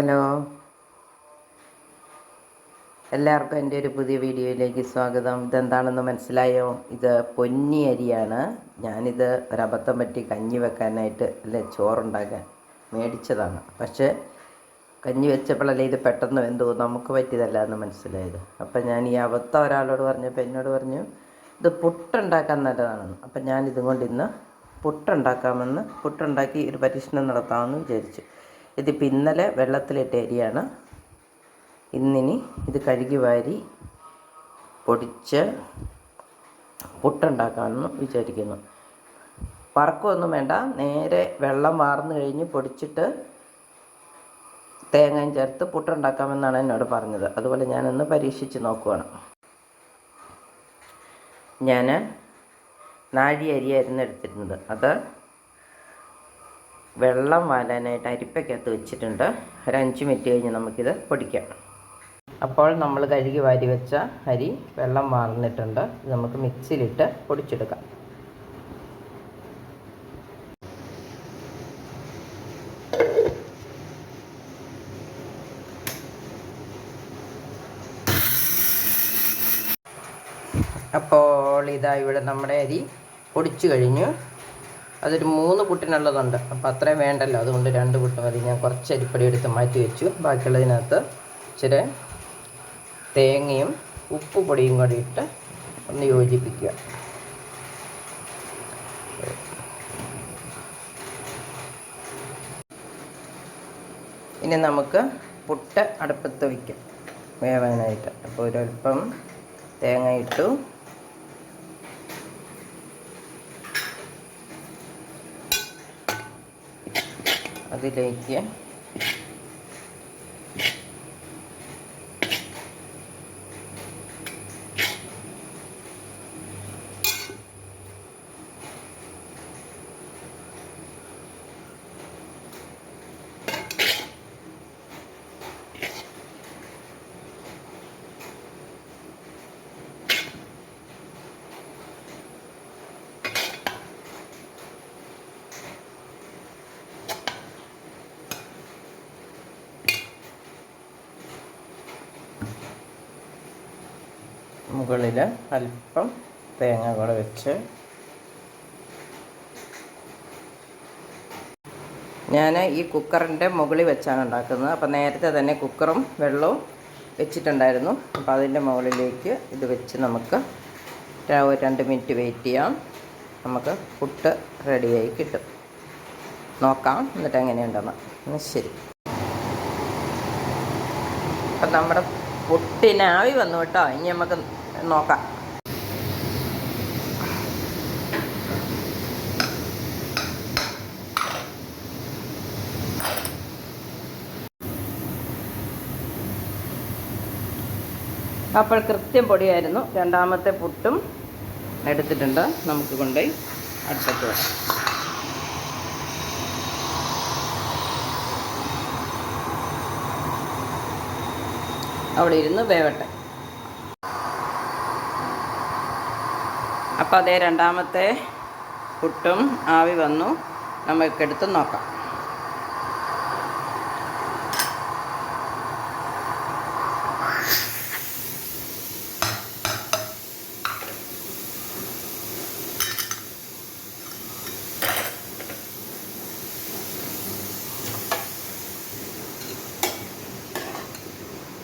Hello. എല്ലാവർക്കും എന്റെ ഒരു പുതിയ വീഡിയോയിലേക്ക് സ്വാഗതം. ഇതെന്താണെന്ന് മനസ്സിലായോ? ഇത് പൊന്നി അരിയാണ്. ഞാനിത് ഒരബദ്ധം പറ്റി കഞ്ഞി വെക്കാനായിട്ട് അല്ലെ ചോറുണ്ടാക്കാൻ മേടിച്ചതാണ്. പക്ഷേ കഞ്ഞി വെച്ചപ്പോഴല്ലേ ഇത് പെട്ടെന്ന് എന്തോ നമുക്ക് പറ്റിയതല്ല എന്ന് മനസ്സിലായത്. അപ്പം ഞാൻ ഈ അബദ്ധം ഒരാളോട് പറഞ്ഞപ്പോൾ എന്നോട് പറഞ്ഞു ഇത് പുട്ടുണ്ടാക്കാൻ നല്ലതാണെന്ന്. അപ്പം ഞാൻ ഇതും കൊണ്ട് ഇന്ന് പുട്ടുണ്ടാക്കാമെന്ന് പുട്ടുണ്ടാക്കി ഒരു പരീക്ഷണം നടത്താമെന്ന് വിചാരിച്ചു. ഇതിപ്പോൾ ഇന്നലെ വെള്ളത്തിലിട്ട അരിയാണ്. ഇന്നിനി ഇത് കഴുകി വാരി പൊടിച്ച് പുട്ടുണ്ടാക്കാമെന്ന് വിചാരിക്കുന്നു. പറക്കൊന്നും വേണ്ട. നേരെ വെള്ളം വാർന്നു കഴിഞ്ഞ് പൊടിച്ചിട്ട് തേങ്ങയും ചേർത്ത് പുട്ടുണ്ടാക്കാമെന്നാണ് എന്നോട് പറഞ്ഞത്. അതുപോലെ ഞാനൊന്ന് പരീക്ഷിച്ച് നോക്കുവാണ്. ഞാൻ നാഴി അരിയായിരുന്നു എടുത്തിരുന്നത്. അത് വെള്ളം വാലാനായിട്ട് അരിപ്പയ്ക്കകത്ത് വെച്ചിട്ടുണ്ട്. ഒരു അഞ്ച് മിനിറ്റ് കഴിഞ്ഞ് നമുക്കിത് പൊടിക്കാം. അപ്പോൾ നമ്മൾ കഴുകി വാരി വെച്ച അരി വെള്ളം വാർന്നിട്ടുണ്ട്. നമുക്ക് മിക്സിയിലിട്ട് പൊടിച്ചെടുക്കാം. അപ്പോൾ ഇതാ ഇവിടെ നമ്മുടെ അരി പൊടിച്ചു കഴിഞ്ഞു. അതൊരു മൂന്ന് പുട്ടിനുള്ളതുണ്ട്. അപ്പോൾ അത്രയും വേണ്ടല്ലോ. അതുകൊണ്ട് രണ്ട് പുട്ട് മതി. ഞാൻ കുറച്ച് അരിപ്പടി എടുത്ത് മാറ്റി വെച്ചു. ബാക്കിയുള്ളതിനകത്ത് ഇച്ചിരി തേങ്ങയും ഉപ്പ് പൊടിയും കൂടി ഇട്ട് ഒന്ന് യോജിപ്പിക്കുക. ഇനി നമുക്ക് പുട്ട് അടുപ്പത്ത് വയ്ക്കാം വേവാനായിട്ട്. അപ്പോൾ ഒരൽപ്പം തേങ്ങ ഇട്ടു. അതിലേക്ക് മുകളിൽ അല്പം തേങ്ങ കൂടെ വെച്ച് ഞാൻ ഈ കുക്കറിന്റെ മുകളിൽ വെച്ചാണ് ഉണ്ടാക്കുന്നത്. അപ്പോൾ നേരത്തെ തന്നെ കുക്കറും വെള്ളവും വെച്ചിട്ടുണ്ടായിരുന്നു. അപ്പോൾ അതിന്റെ മുകളിലേക്ക് ഇത് വെച്ച് നമുക്ക് രണ്ട് മിനിറ്റ് വെയിറ്റ് ചെയ്യാം. നമുക്ക് പുട്ട് റെഡിയായി കിട്ടും. നോക്കാം എന്നിട്ട് എങ്ങനെയുണ്ടെന്ന്. ശരി. അപ്പം നമ്മുടെ പുട്ടിനാവി വന്നു കേട്ടോ. ഇനി നമുക്ക് നോക്കാം. അപ്പോൾ കൃത്യം പൊടിയായിരുന്നു. രണ്ടാമത്തെ പുട്ടും എടുത്തിട്ടുണ്ട്. നമുക്ക് കൊണ്ടുപോയി അടുത്തത് വെക്കാം. അവിടെ ഇരുന്ന് വേവട്ടെ. അപ്പോൾ അതേ രണ്ടാമത്തെ പുട്ടും ആവി വന്നു. നമുക്കെടുത്ത് നോക്കാം.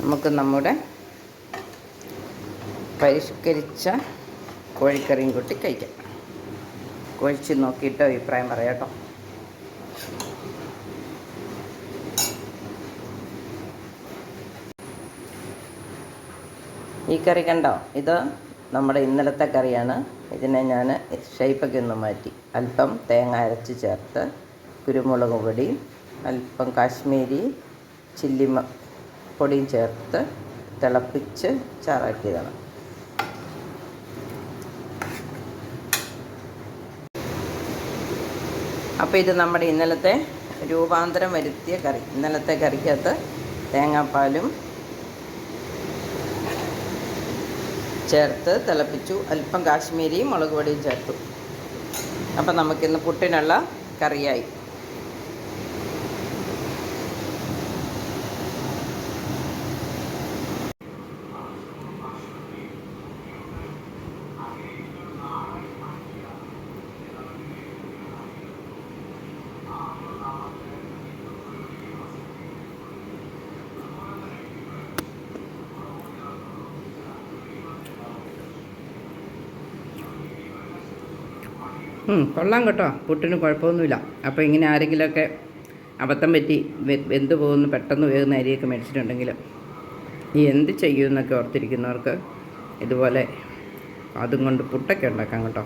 നമുക്ക് നമ്മുടെ പരിഷ്കരിച്ച കോഴിക്കറിയും കൂട്ടി കഴിക്കാം. കൊഴിച്ച് നോക്കിയിട്ട് അഭിപ്രായം പറയാം കേട്ടോ. ഈ കറി കണ്ടോ? ഇത് നമ്മുടെ ഇന്നലത്തെ കറിയാണ്. ഇതിനെ ഞാൻ ഷേപ്പൊക്കെ ഒന്ന് മാറ്റി. അല്പം തേങ്ങ അരച്ച് ചേർത്ത് കുരുമുളക് പൊടി അല്പം കാശ്മീരി ചില്ലി പൊടിയും ചേർത്ത് തിളപ്പിച്ച് ചാറാക്കിയതാണ്. അപ്പോൾ ഇത് നമ്മുടെ ഇന്നലത്തെ രൂപാന്തരം വരുത്തിയ കറി. ഇന്നലത്തെ കറിക്കകത്ത് തേങ്ങാപ്പാലും ചേർത്ത് തിളപ്പിച്ചു. അല്പം കാശ്മീരിയും മുളക് പൊടിയും ചേർത്തു. അപ്പം നമുക്കിന്ന് പുട്ടിനുള്ള കറിയായി. കൊള്ളാം കേട്ടോ. പുട്ടിന് കുഴപ്പമൊന്നുമില്ല. അപ്പോൾ ഇങ്ങനെ ആരെങ്കിലുമൊക്കെ അബദ്ധം പറ്റി വെന്ത് പോകുന്ന പെട്ടെന്ന് വേകുന്ന അരിയൊക്കെ മേടിച്ചിട്ടുണ്ടെങ്കിൽ എന്ത് ചെയ്യുമെന്നൊക്കെ ഓർത്തിരിക്കുന്നവർക്ക് ഇതുപോലെ അതും കൊണ്ട് പുട്ടൊക്കെ ഉണ്ടാക്കാം കേട്ടോ.